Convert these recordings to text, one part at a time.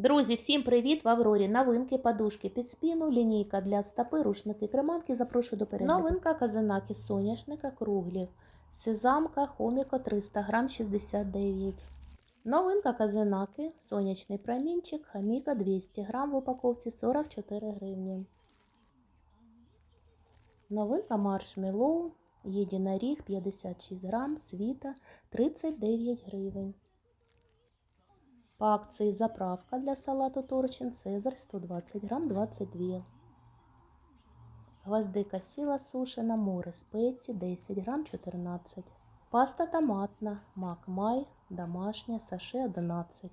Друзі, всім привіт! В Аврорі новинки, подушки під спину, лінійка для стопи, рушники, креманки. Запрошую до перегляду. Новинка казанаки соняшника, круглі. Сезамка, хоміко 300 грам 69. Новинка казанаки, сонячний промінчик, хаміка 200 грам в упаковці 44 гривні. Новинка маршмеллоу, єдиноріг 56 грам, світа 39 гривень. По акції заправка для салату торчин Цезарь 120 грам 22. Гвоздика сіла сушена, море спеції 10 грам 14. Паста томатна, мак май, домашня, саше 11.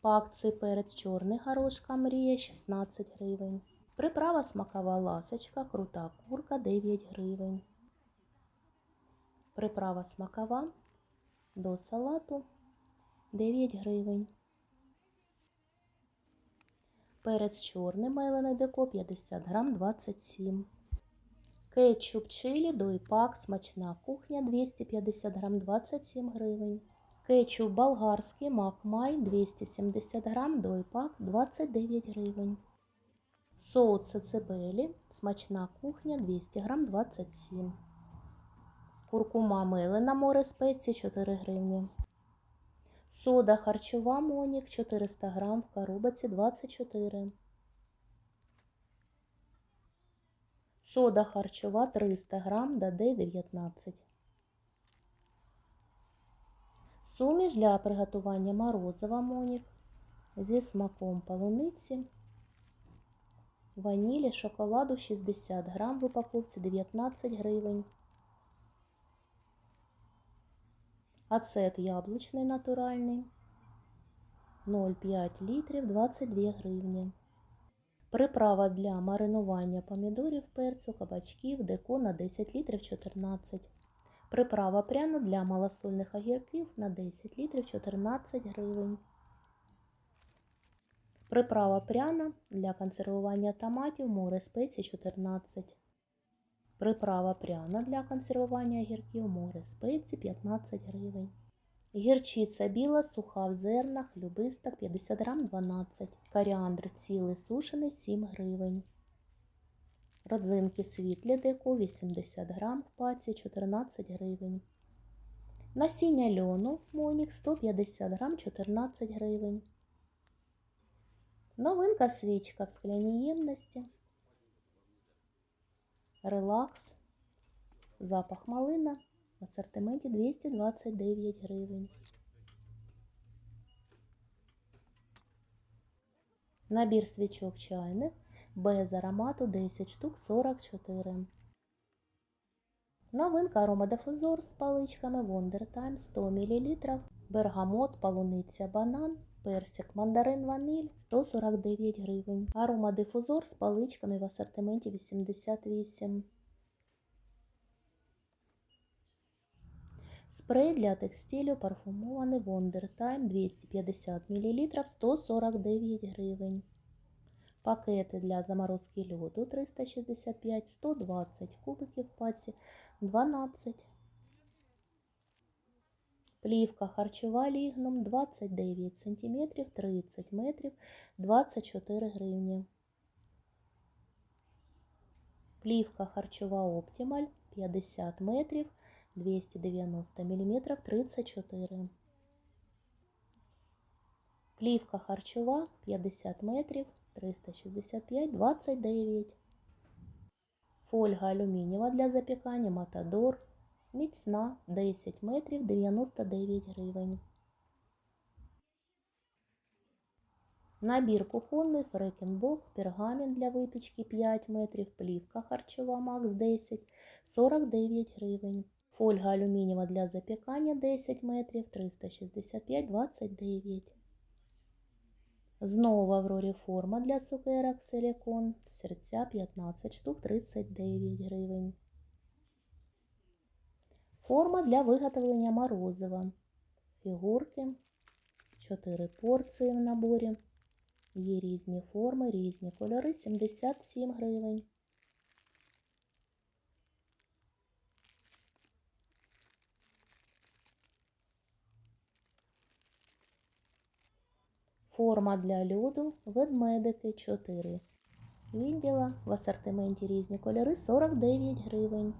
По акції перець чорний горошка мрія 16 гривень. Приправа смакова ласочка, крута курка 9 гривень. Приправа смакова до салату 9 гривень. Перець чорний мелений деко 50 грам 27. Кетчуп чилі дойпак смачна кухня 250 грам 27 гривень. Кетчуп болгарський макмай 270 грам дойпак 29 гривень. Соус цибелі смачна кухня 200 грам 27. Куркума мелена море спеції 4 гривні. Сода харчова Монік 400 грам в коробці 24. Сода харчова 300 грам даде 19. Суміш для приготування морозива Монік зі смаком полуниці, ванілі, шоколаду 60 грам в упаковці 19 гривень. Ацет яблучний натуральний 0,5 літрів 22 гривні. Приправа для маринування помідорів, перцю, кабачків, деко на 10 літрів 14. Приправа пряна для малосольних огірків на 10 літрів 14 гривень. Приправа пряна для консервування томатів море спеції 14. Приправа пряна для консервування огірків море спеції 15 гривень. Гірчиця біла, суха в зернах, любисток 50 грам 12. Коріандр цілий сушений 7 гривень. Родзинки світлі деко 80 грам в паці 14 гривень. Насіння льону Монік 150 грам 14 гривень. Новинка свічка в скляній ємності. Релакс. Запах малина. В асортименті 229 гривень. Набір свічок чайних без аромату 10 штук 44. Новинка аромадифузор з паличками Wonder Time 100 мл. Бергамот, полуниця, банан, персик, мандарин, ваниль 149 гривень. Аромадифузор з паличками в асортименті 88. Спрей для текстилю парфумований Wonder Time 250 мл 149 гривень. Пакети для заморозки льоду 365 120 кубиків паці 12. Плівка харчова лігном 29 см 30 метрів 24 гривні. Плівка харчова Оптималь 50 метрів 290 мм 34. Плівка харчова 50 метрів 365 29. Фольга алюмінієва для запікання Матадор. Міцна 10 метрів 99 гривень. Набір кухонний Фрекенбок, пергамент для випічки 5 метрів, плівка харчова Макс 10 49 гривень. Фольга алюмінієва для запікання 10 метрів 365 29. Знову в Аврорі форма для цукерок силікон. Серця 15 штук 39 гривень. Форма для виготовлення морозива. Фігурки. 4 порції в наборі. Є різні форми, різні кольори. 77 гривень. Форма для льоду, ведмедики 4. Відділа в асортименті різні кольори 49 гривень.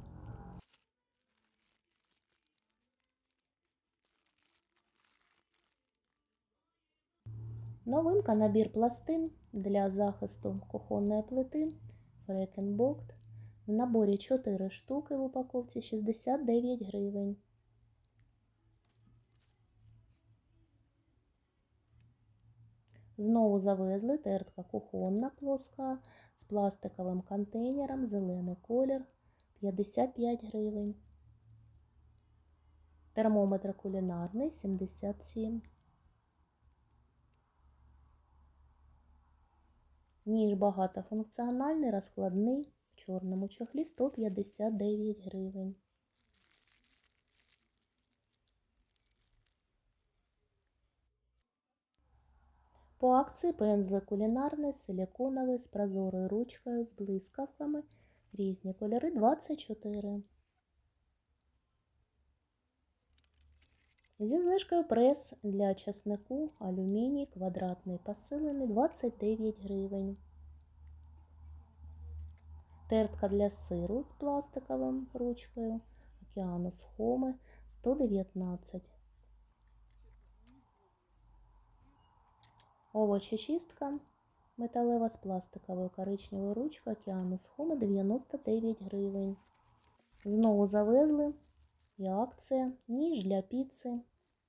Новинка набір пластин для захисту кухонної плити Фрекенбокт. В наборі 4 штуки в упаковці 69 гривень. Знову завезли тертка кухонна плоска з пластиковим контейнером, зелений колір 55 гривень. Термометр кулінарний 77. Ніж багатофункціональний, розкладний в чорному чохлі 159 гривень. По акції пензлик кулінарний, силіконовий з прозорою ручкою, з блискавками, різні кольори 24. Зі знижкою прес для часнику алюміній квадратний посилений 29 гривень. Тертка для сиру з пластиковим ручкою Океанус Хоми 119. Овочечистка металева з пластиковою коричневою ручкою Океанус Хоми 99 гривень. Знову завезли і акція ніж для піци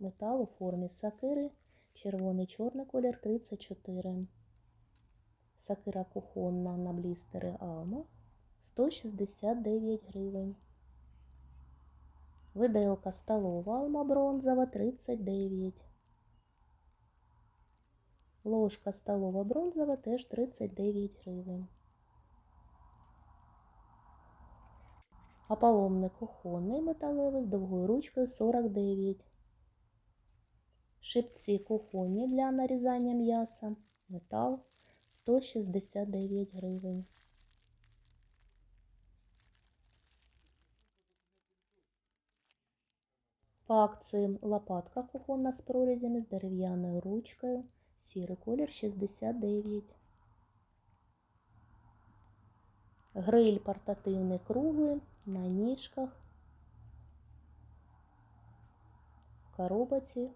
метал у формі сакири, червоний чорний колір 34. Сакира кухонна на блістери Алма 169 гривень. Виделка столова Алма бронзова 39. Ложка столова бронзова теж 39 гривень. А паломник кухонний металевий з довгою ручкою 49. Шипці кухонні для нарізання м'яса. Метал 169 гривень. По акції лопатка кухонна з прорізями з дерев'яною ручкою. Сірий колір 69. Гриль портативний круглий на ніжках. В коробці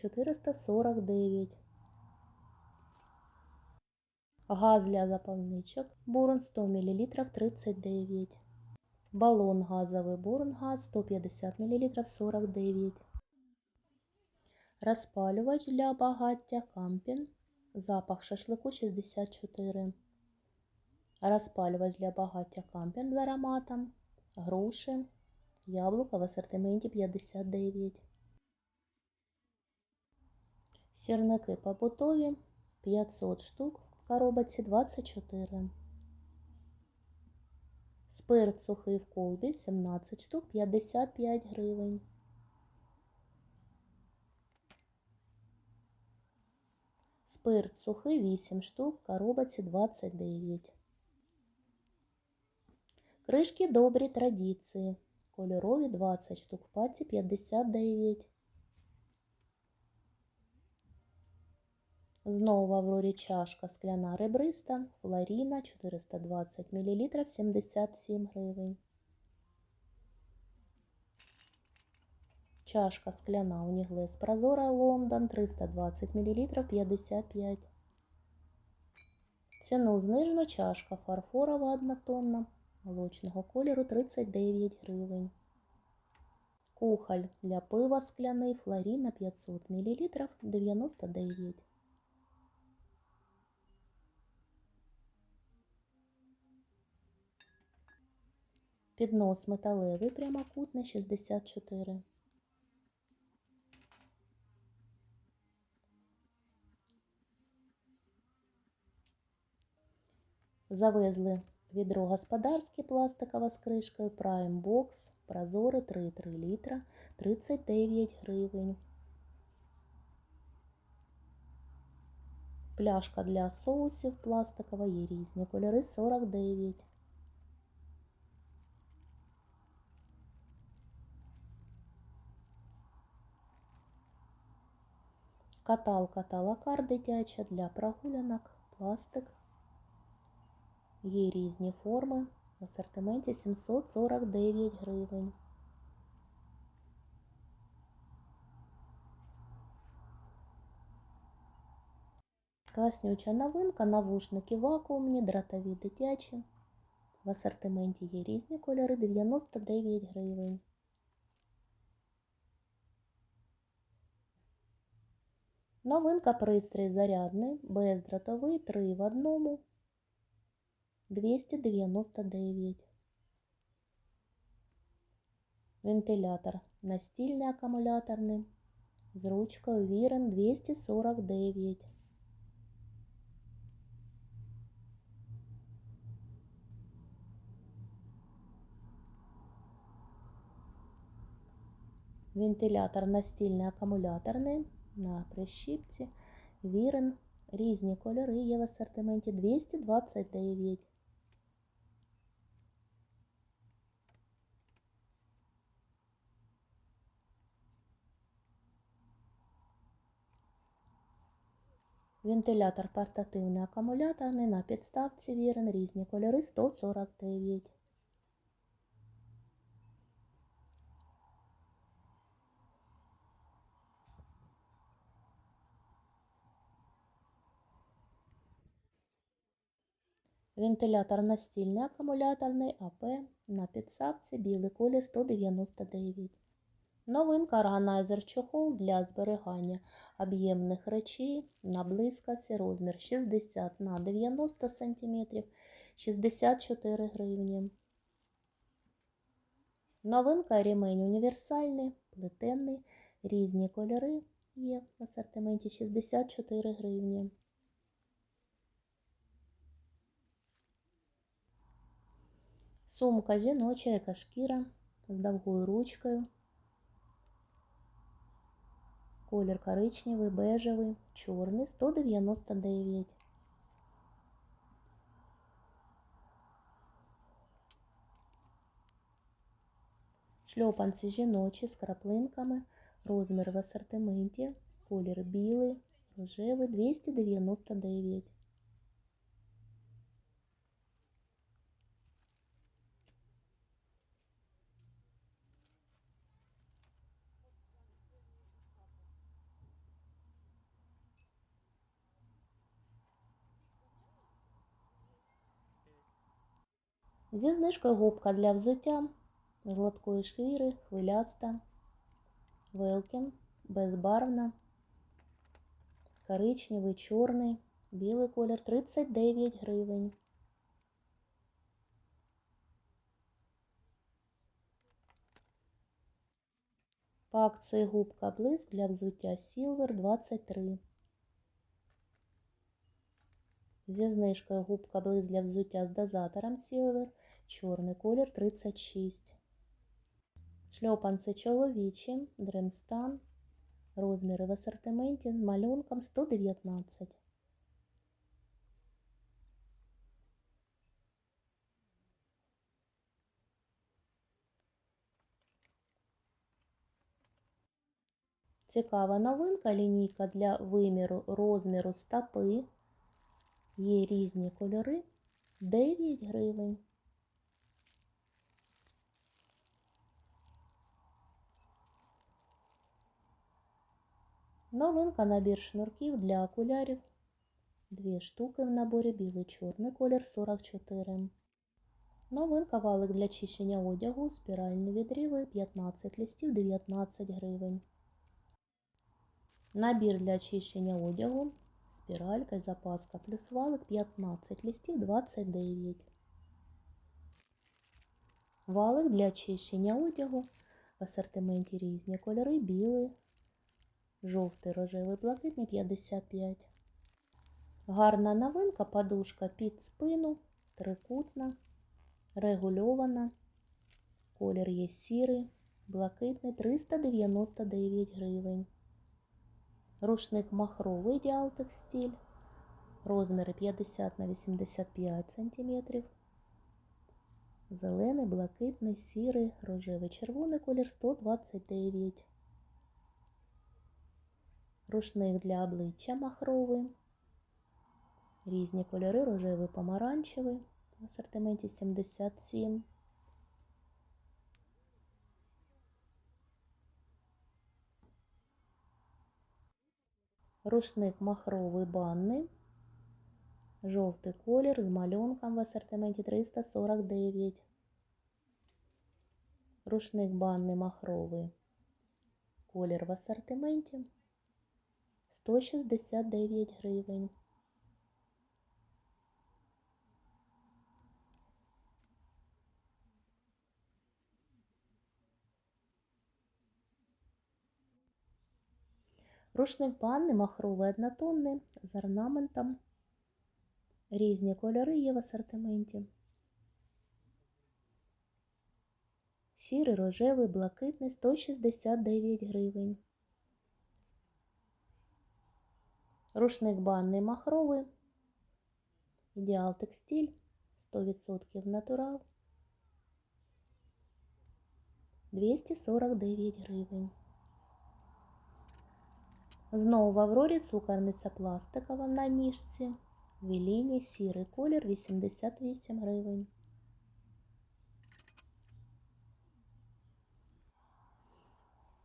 449. Газ для запальничок. Бурон 100 мл 39. Балон газовий бурон газ 150 мл 49. Розпалювач для багаття кампін. Запах шашлику 64. Розпалювач для багаття кампін з ароматом. Груші. Яблука в асортименті 59. Сірники побутові 500 штук в коробці 24. Спирт сухий в колбі 17 штук 55 гривень. Спирт сухий 8 штук в коробці 29. Кришки добрі традиції. Кольорові 20 штук в паці 59. Знову в Аврорі чашка скляна ребриста, флоріна 420 мл 77 гривень. Чашка скляна уніглес прозора Лондон 320 мл 55. Ціну знижено чашка фарфорова однотонна молочного кольору 39 гривень. Кухоль для пива скляний флоріна 500 мл 99 Піднос металевий прямокутний 64. Завезли відро господарське пластикове з кришкою Prime Box прозоре 3,3 літра 39 гривень. Пляшка для соусів пластикова, є різні кольори 49. Каталка та лакар дитяча для прогулянок, пластик. Є різні форми. В асортименті 749 гривень. Класнюча новинка, навушники вакуумні, дротові дитячі. В асортименті є різні кольори 99 гривень. Новинка пристрій зарядний, бездротовий, 3 в одному. 299. Вентилятор настільний акумуляторний з ручкою Вірен 249. Вентилятор настільний акумуляторний на прищіпці. Вірен. Різні кольори є в асортименті 229. Вентилятор портативний акумуляторний на підставці Вірен. Різні кольори 149. Вентилятор настільний акумуляторний АП на підставці білий колір 199. Новинка органайзер чохол для зберігання об'ємних речей на блискавці розмір 60 на 90 см 64 гривні. Новинка ремень універсальний, плетенний, різні кольори є в асортименті 64 гривні. Сумка жіноча, яка шкіра з довгою ручкою. Колір коричневий, бежевий, чорний, 199. Шльопанці жіночі з краплинками, розмір в асортименті, колір білий, рожевий, 299. Зі знижкою губка для взуття з гладкої шкіри, хвиляста, велкін, безбарвна, коричневий, чорний, білий колір 39 гривень. По губка блиск для взуття Silver 23. Зі знижкою губка близ для взуття з дозатором Silver, чорний колір 36. Шльопанці чоловічі, дремстан, розміри в асортименті з малюнком 119. Цікава новинка, лінійка для виміру розміру стопи. Є різні кольори 9 гривень. Новинка набір шнурків для окулярів. Дві штуки в наборі білий чорний колір 44. Новинка валик для чищення одягу, спіральні відріви 15 листів 19 гривень. Набір для чищення одягу спіралька і запаска плюс валик 15 листів 29. Валик для чищення одягу в асортименті різні кольори білий, жовтий, рожевий, блакитний 55. Гарна новинка, подушка під спину, трикутна, регульована. Колір є сірий, блакитний 399 гривень. Рушник махровий ідеал текстиль. Розміри 50 на 85 см. Зелений, блакитний, сірий, рожевий, червоний колір 129. Рушник для обличчя махровий. Різні кольори, рожевий, помаранчевий. В асортименті 77. Рушник махровий банний. Жовтий колір з малюнком в асортименті 349. Рушник банний махровий. Колір в асортименті 169 гривень. Рушник банний махровий однотонний з орнаментом. Різні кольори є в асортименті. Сірий, рожевий, блакитний 169 гривень. Рушник банний махровий. Ідеал текстиль 100% натурал. 249 гривень. Знову в Аврорі цукорниця пластикова на ніжці. Віліні сірий колір 88 гривень.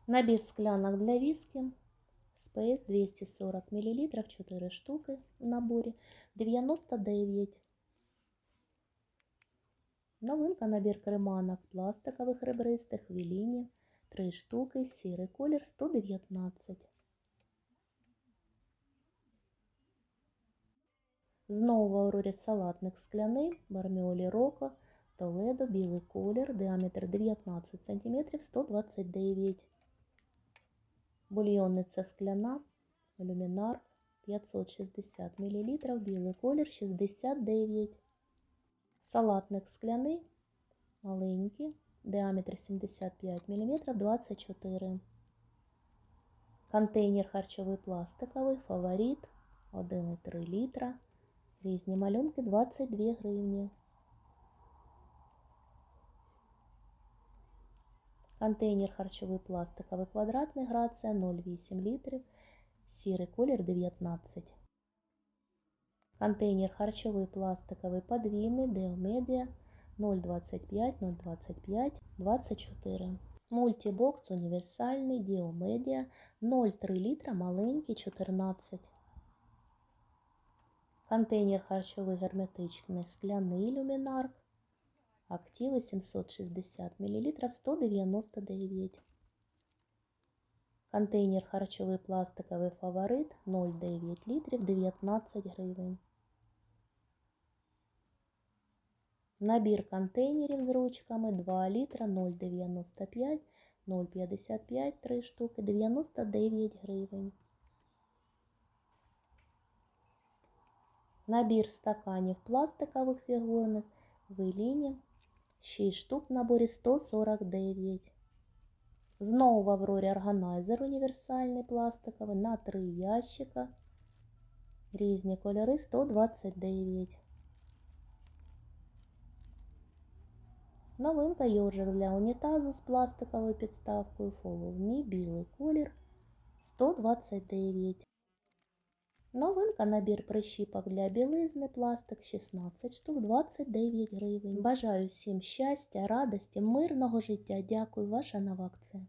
Набір склянок для виски. Space 240 мл, 4 штуки в наборі 99. Новинка набір креманок пластикових ребристих Віліні 3 штуки, сірий колір 119. Знову в Аврорі салатник скляний, барміолі Роко, Толедо, білий колір, діаметр 19 см, 129 Бульйонниця скляна, люмінар 560 мл, білий колір 69 Салатник скляний, маленький, діаметр 75 мм, 24 Контейнер харчовий пластиковий, фаворит 1,3 літра. Різні малюнки 22 гривні. Контейнер харчовий пластиковий квадратний грація 0,8 літрів. Сірий колір 19. Контейнер харчовий пластиковий подвійний Деомедіа 0,25, 0,25, 24. Мультибокс універсальний Діомедіа 0,3 літра маленький 14. Контейнер харчовий герметичний скляний люмінар. Активи 760 мл 199. Контейнер харчовий пластиковий фаворит 0,9 літрів 19 гривень. Набір контейнерів з ручками 2 літра 0,95, 0,55 3 штуки 99 гривень. Набір стаканів пластикових фігурних в Еліні 6 штук в наборі 149. Знову в Аврорі органайзер універсальний пластиковий на 3 ящика. Різні кольори 129. Новинка йожик для унітазу з пластиковою підставкою Follow Me, білий колір 129. Новинка набір прищіпок для білизни, пластик 16 штук, 29 гривень. Бажаю всім щастя, радості, мирного життя. Дякую, ваша нова акція.